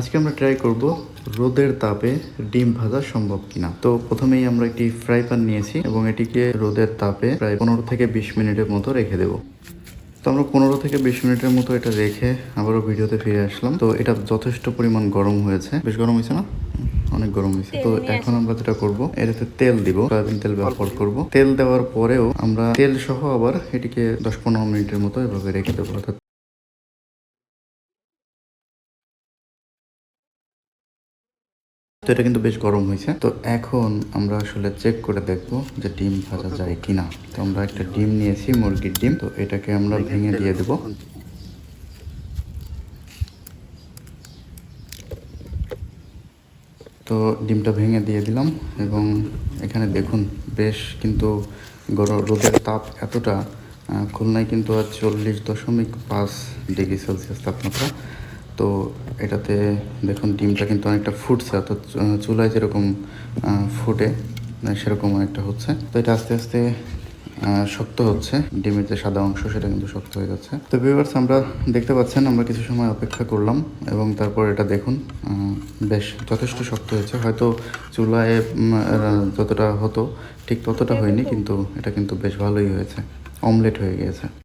আজকে আমরা ট্রাই করব রোদের তাপে ডিম ভাজা সম্ভব কিনা। তো প্রথমেই আমরা একটি ফ্রাই প্যান নিয়েছি এবং এটিকে রোদের তাপে প্রায় পনেরো থেকে বিশ মিনিটের মতো রেখে দেবো। তো আমরা পনেরো থেকে বিশ মিনিটের মতো এটা রেখে আবারও ভিডিওতে ফিরে আসলাম। তো এটা যথেষ্ট পরিমাণ গরম হয়েছে। বেশ গরম হয়েছে না? অনেক গরম হয়েছে। তো এখন আমরা যেটা করব এটাতে তেল দিব। সয়াবিন তেল ব্যবহার করব। তেল দেওয়ার পরেও আমরা তেল সহ আবার এটিকে দশ পনেরো মিনিটের মতো এভাবে রেখে দেবো। অর্থাৎ এটা কিন্তু বেশ গরম হয়েছে। তো এখন আমরা আসলে চেক করে দেখব যে ডিম ভাজা যায় কিনা। তো আমরা একটা ডিম নিয়েছি, মুরগির ডিম। তো এটাকে আমরা ভেঙে দিয়ে দেব। তো ডিমটা ভেঙে দিয়ে দিলাম এবং এখানে দেখুন, বেশ কিন্তু গরম, রোদের তাপ এতটা খুলনায় কিন্তু আজ চল্লিশ দশমিক পাঁচ ডিগ্রি সেলসিয়াস তাপমাত্রা। তো এটাতে দেখুন ডিমটা কিন্তু অনেকটা ফুটছে, অর্থাৎ চুলায় যেরকম ফুটে সেরকম অনেকটা হচ্ছে। তো এটা আস্তে আস্তে শক্ত হচ্ছে। ডিমের যে সাদা অংশ, সেটা কিন্তু শক্ত হয়ে যাচ্ছে। তো ভিউয়ার্স আমরা দেখতে পাচ্ছেন, আমরা কিছু সময় অপেক্ষা করলাম এবং তারপর এটা দেখুন বেশ যথেষ্ট শক্ত হয়েছে। হয়তো চুলায় যতটা হতো, ঠিক ততটা হয়নি, কিন্তু এটা কিন্তু বেশ ভালোই হয়েছে। অমলেট হয়ে গিয়েছে।